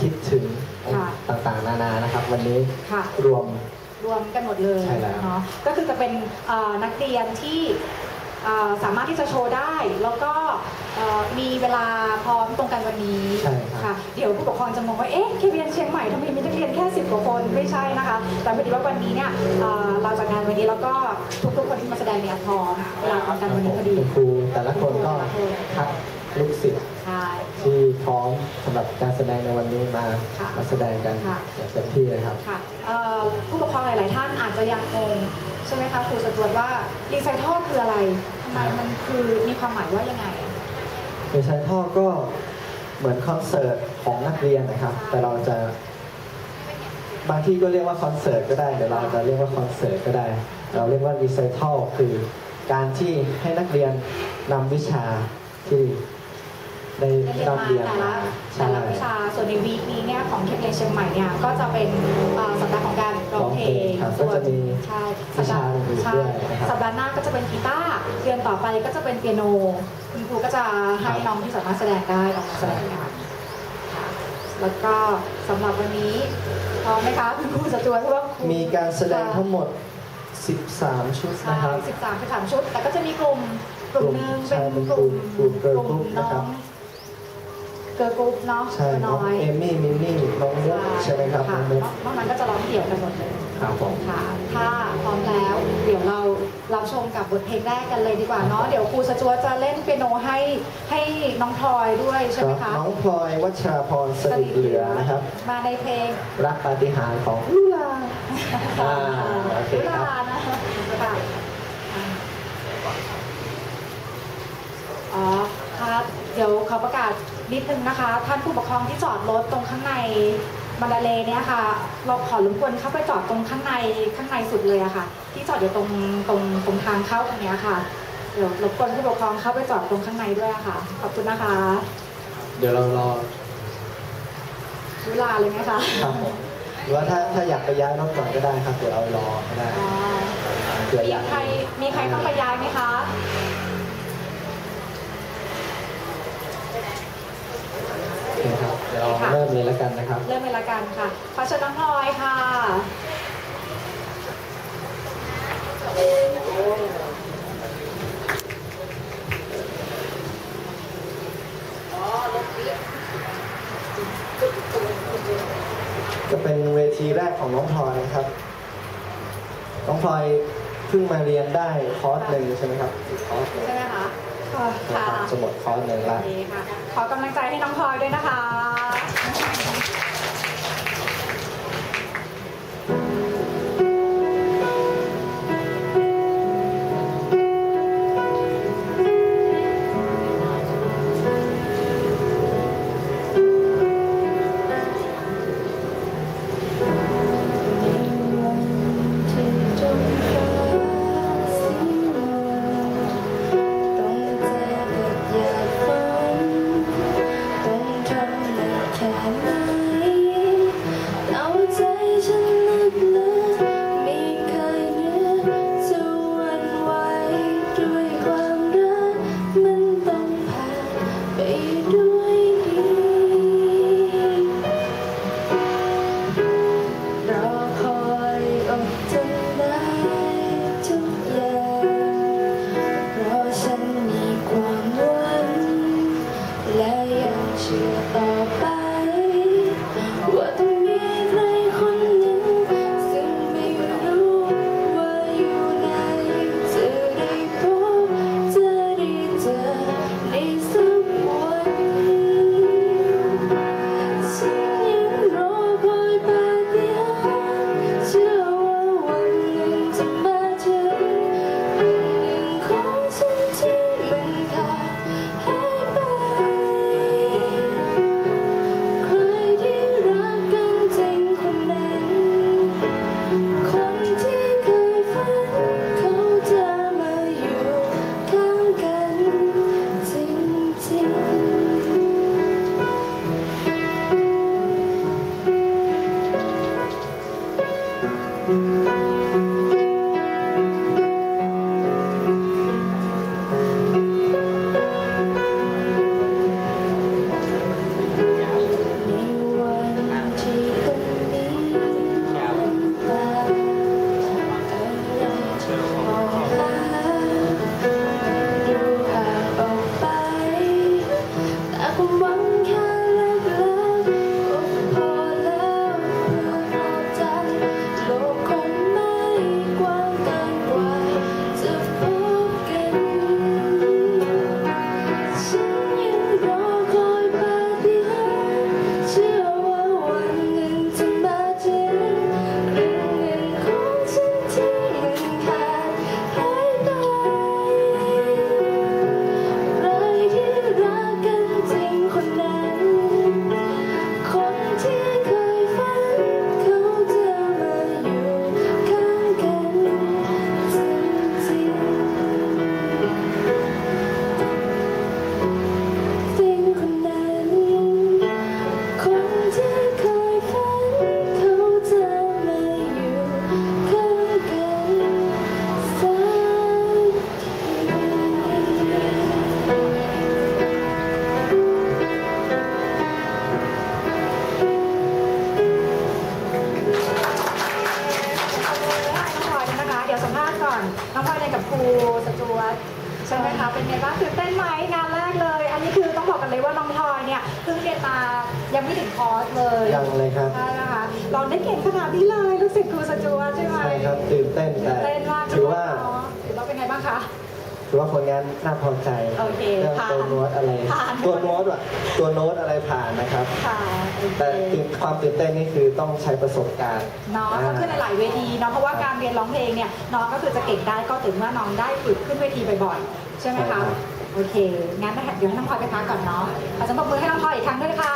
คิดถึงค่ะต่างๆ นานานะครับ วันนี้ค่ะ รวม รวมกันหมดเลยใช่แล้วเนาะก็คือจะเป็นเอ่อนักเรียนที่เอ่อสามารถที่จะโชว์ได้ แล้วก็เอ่อมีเวลาพร้อมตรงกันวันนี้ใช่ครับ ค่ะ เดี๋ยวผู้ปกครองจะมองว่า เอ๊ะเคเบียนเชียงใหม่ทำไมมีนักเรียนแค่สิบกว่าคนไม่ใช่นะคะ แต่พอดีว่าวันนี้เนี่ยเอ่อเราจัดงานวันนี้แล้วก็ทุกๆคนที่มาแสดงเนี่ยพร้อมเวลาตรงกันวันนี้พอดี คุณครูแต่ละคนก็คัดลูกศิษย์ใช่ ที่พร้อมสำหรับการแสดงในวันนี้มาค่ะมาแสดงกันค่ะ อย่างเต็มที่เลยครับ ค่ะเอ่อผู้ปกครองหลาย ๆ ท่านอาจจะยังงงใช่ไหมคะครูสจวตว่ารีไซเคิลคืออะไรทำไมมันคือมีความหมายว่ายังไง โดยใช้พ่อก็เหมือนคอนเสิร์ตของนักเรียนนะครับ แต่เราจะ บางที่ก็เรียกว่าคอนเสิร์ตก็ได้เดี๋ยวเราจะเรียกว่าคอนเสิร์ตก็ได้ เราเรียกว่ารีไซเคิลคือการที่ให้นักเรียนนำวิชาที่ ได้ได้เรียนร่ำมาเรียนแต่มาละแต่ใช่ ละวิชา ส่วนในวีคนี้เนี่ยของเคเรียนเชียงใหม่เนี่ยก็จะเป็นเอ่อสัปดาห์ของการร้องเพลงครับส่วนก็จะมีใช่วิชาอื่นๆใช่ด้วยนะครับสัปดาห์หน้าก็จะเป็นกีตาร์เดือนต่อไปก็จะเป็นเปียโน คุณครูก็จะให้น้องที่สามารถแสดงได้ออกมาแสดงกันค่ะแล้วก็สำหรับวันนี้พร้อมไหมคะคุณครูสจวตเพราะว่าครู มีการแสดงทั้งหมด 13 ชุดใช่นะครับ สิบสามสิบสามชุด แต่ก็จะมีกลุ่มกลุ่มหนึ่งใช่เป็นเป็นกลุ่มกลุ่ม girl group น้นะอครับงเกิร์ลกรุ๊ปเนาะใช่น้น้องอยเอมี่มินนี่น้องมุกใช่ไหมครับน้ค่ะองมุกนอกนั้นก็จะร้องเดี่ยวกันหมดเลยครับผม ค่ะ ถ้าพร้อมแล้วเดี๋ยวเราเราชมกับบทเพลงแรกกันเลยดีกว่าเนาะเดี๋ยวครูสจวตจะเล่นเปียโนให้ให้น้องพลอยด้วยใช่ไหมครัคะบน้องพลอยวัชราพรสลิดเหลือนะครับ มาในเพลง รักปาฏิหาริย์ของลุลาอ่าโอเคเวครับ ลานะคะค่ะอ๋อ ครับเดี๋ยวขอประกาศนิดนึงนะคะ ท่านผู้ปกครองที่จอดรถตรงข้างในมาลาเลเนี่ยค่ะ เราขอรบกวนเข้าไปจอดตรงข้างในข้างในสุดเลยอะค่ะ ที่จอดอยู่ตรงตรงตรงทางเข้าตรงเนี้ยค่ะ เดี๋ยวรบกวนผู้ปกครองเข้าไปจอดตรงข้างในด้วยอะค่ะ ขอบคุณนะคะ เดี๋ยวเรารอเวลาเลยไหมคะครับผมหรือว่าถ้าถ้าอยากไปย้ายรถก่อนก็ได้ครับเดี๋ยวเรารอก็ได้อ๋อเผื่อมีอยาก ใครมีใครต้องไปย้ายไหมคะ โอเคครับ เดี๋ยว เราเริ่มเลยแล้วกันนะครับ เริ่มเลยละกันค่ะขอเชิญน้องพลอยค่ะ จะเป็นเวทีแรกของน้องพลอยนะครับ น้องพลอยเพิ่งมาเรียนได้คอร์สหนึ่งใช่ไหมครับคอร์สหนึ่งใช่ไหมคะค่ะนะครับจะหมดคอร์สหนึ่งโอละเคค่ะ ขอกำลังใจให้น้องพลอยด้วยนะคะ you are. ใช่ไหมคะ เป็นไงบ้างตื่นเต้นไหมงานแรกเลย อันนี้คือต้องบอกกันเลยว่าน้องพลอยเนี่ยเพิ่งเรียนมายังไม่ถึงคอร์สเลยยังเลยครับ ใช่นะคะเราได้เก่งขนาดนี้เลยลูกศิษย์ครูสจวตใช่ไหมใช่ครับตื่นเต้นตื่แต่นเต้นมากถือว่าเนะถือว่าเป็นไงบ้างคะ ถือว่าผลงานน่าพอใจโอเคเรื่องผ่านตัวโน้ตอะไร ผ่าน ตัวโน้ตอะตัวโน้ตอะไรผ่านนะครับ ค่ะโอเคแต่ตื่นความตื่นเต้นนี่คือต้องใช้ประสบการณ์เนาะก็ขึ้นหลายๆเวทีเนาะเพราะว่าการ เรียนร้องเพลงเนี่ยน้องก็คือจะเก่งได้ก็ถึงเมื่อน้องได้ฝึกขึ้นเวทีบ่อยๆ ใช่ไหมใช่ครัคะบโอเค งั้นนะคะเดี๋ยวให้น้องพลอยไปพักก่อนเนาะขอสมบัติมือให้น้องพลอยอีกครั้งด้วยค่ะ